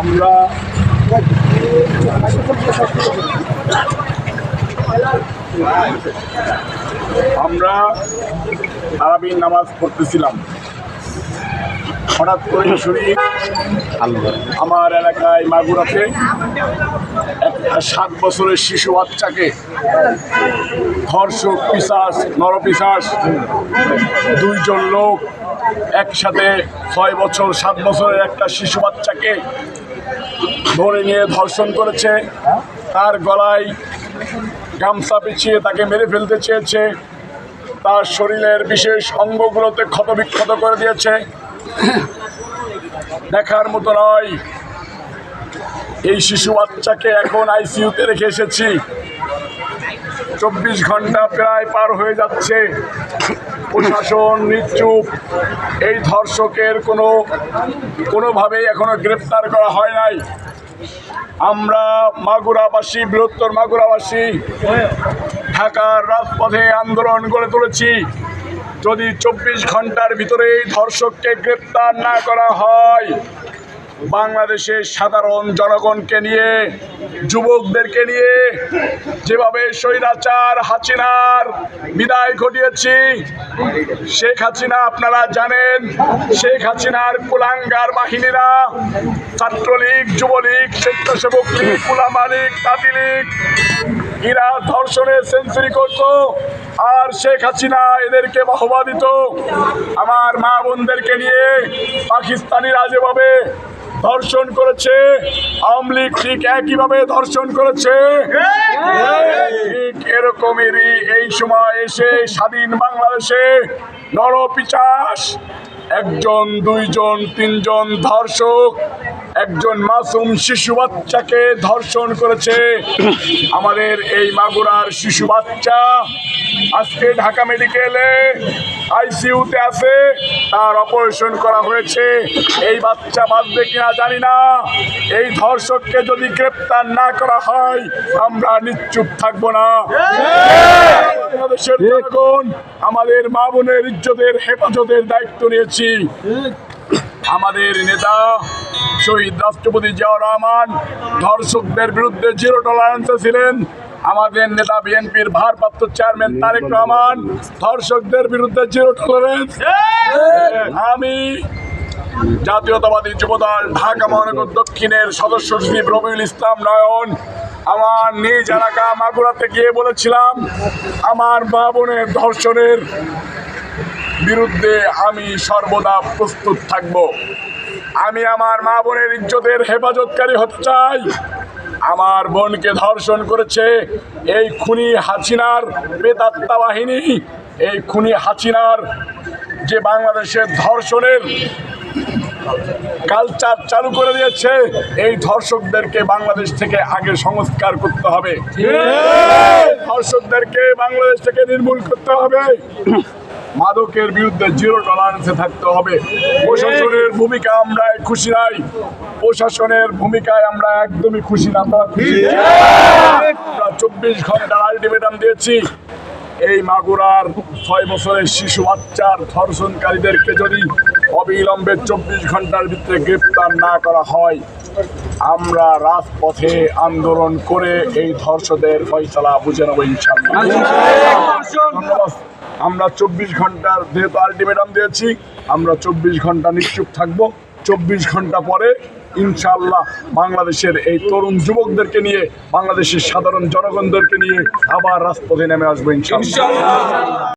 আমরা আমরা আরবির নামাজ পড়তেছিলাম। হঠাৎ করে শুনি, আমার এলাকায় মাগুরাতে সাত বছরের শিশু বাচ্চাকে ধর্ষক পিসাস নরপিসাস দুইজন লোক একসাথে ছয় বছর, সাত বছরের একটা শিশু বাচ্চাকে ধরে নিয়ে ধর্ষণ করেছে। তার গলায় গামছা পিছিয়ে তাকে মেরে ফেলতে চেয়েছে। তার শরীরের বিশেষ অঙ্গগুলোতে ক্ষতবিক্ষত করে দিয়েছে। দেখার মতো নয়। এই শিশু বাচ্চাকে এখন আইসিইউতে রেখে এসেছি। চব্বিশ ঘণ্টা প্রায় পার হয়ে যাচ্ছে। প্রশাসন নিশ্চুপ এই ধর্ষকের কোনো, কোনোভাবেই এখনও গ্রেপ্তার করা হয় নাই। আমরা মাগুরাবাসী, বৃহত্তর মাগুরাবাসী, ঢাকার রাজপথে আন্দোলন গড়ে তুলেছি। যদি চব্বিশ ঘণ্টার ভিতরে ধর্ষককে গ্রেপ্তার না করা হয় বাংলাদেশের সাধারণ জনগণকে নিয়ে, যুবকদেরকে নিয়ে যেভাবে স্বৈরাচার, হাসিনার বিদায় ঘটিয়েছি, শেখ হাসিনা আপনারা জানেন, শেখ হাসিনার কুলাঙ্গার বাহিনীরা ছাত্রলীগ, যুবলীগ, স্বেচ্ছাসেবক লীগ কুলামা লীগ তাঁতি লীগ, এরা ধর্ষণে সেঞ্চুরি করত, আর শেখ হাসিনা এদেরকে বাহবা দিত। আমার মা বোনদেরকে নিয়ে পাকিস্তানিরা যেভাবে ধর্ষণ করেছে। আওয়ামী লীগ ঠিক একইভাবে ধর্ষণ করেছে। ঠিক এরকমেরই এই সময় এসে স্বাধীন বাংলাদেশে নরপিচাস, একজন, দুইজন, তিনজন ধর্ষক একজন মাসুম শিশু বাচ্চাকে ধর্ষণ করেছে। আমাদের এই মাগুরার শিশু বাচ্চা আজকে ঢাকা মেডিকেলে আইসিইউতে আছে। তার অপারেশন করা হয়েছে। এই বাচ্চা বাঁচবে কিনা জানি না। এই ধর্ষককে যদি গ্রেপ্তার না করা হয় আমরা নিশ্চুপ থাকব না। বাংলাদেশের জনগণ আমাদের মা বোনের ইজ্জতের হেফাজতের দায়িত্ব নিয়েছি। আমাদের নেতা শহীদ রাষ্ট্রপতি জিয়াউর রহমান, ধর্ষকদের বিরুদ্ধে জিরো টলারেন্সে ছিলেন। আমাদের নেতা বিএনপির ভারপ্রাপ্ত চেয়ারম্যান তারেক রহমান, ধর্ষকদের বিরুদ্ধে জিরো টলারেন্স আমি জাতীয়তাবাদী যুবদল ঢাকা মহানগর দক্ষিণের সদস্য সচিব রবিউল ইসলাম নয়ন, আমার নিজ এলাকা মাগুরাতে গিয়ে বলেছিলাম, আমার মা বোনের ধর্ষণের বিরুদ্ধে আমি সর্বদা প্রস্তুত থাকব। আমি আমার মা বোনের ইজ্জতের হেফাজতকারী হতে চাই। আমার বোনকে ধর্ষণ করেছে এই খুনি হাসিনার বেতাত্তা বাহিনী। এই খুনি হাসিনার যে বাংলাদেশের ধর্ষণের কালচার চালু করে দিয়েছে এই ধর্ষকদেরকে বাংলাদেশ থেকে আগে সংস্কার করতে হবে। ধর্ষকদেরকে বাংলাদেশ থেকে নির্মূল করতে হবে। মাদকের বিরুদ্ধে জিরো টলারেন্সে থাকতে হবে। প্রশাসনের ভূমিকা আমরা খুশি নাই। প্রশাসনের ভূমিকায় আমরা একদমই খুশি না চব্বিশ ঘণ্টার আলটিমেটাম দিয়েছি। এই মাগুরার ছয় বছরের শিশু বাচ্চার ধর্ষণকারীদেরকে যদি অবিলম্বে চব্বিশ ঘণ্টার ভিতরে গ্রেপ্তার না করা হয় আমরা রাজপথে আন্দোলন করে এই ধর্ষদের ফয়সলা বুঝে নেব ইনশাল্লাহ আমরা চব্বিশ ঘণ্টার, যেহেতু আলটিমেটাম দিয়েছি, আমরা চব্বিশ ঘণ্টা নিশ্চুপ থাকব। চব্বিশ ঘণ্টা পরে ইনশাল্লাহ বাংলাদেশের এই তরুণ যুবকদেরকে নিয়ে, বাংলাদেশের সাধারণ জনগণদেরকে নিয়ে আবার রাজপথে নেমে আসব ইনশাল্লাহ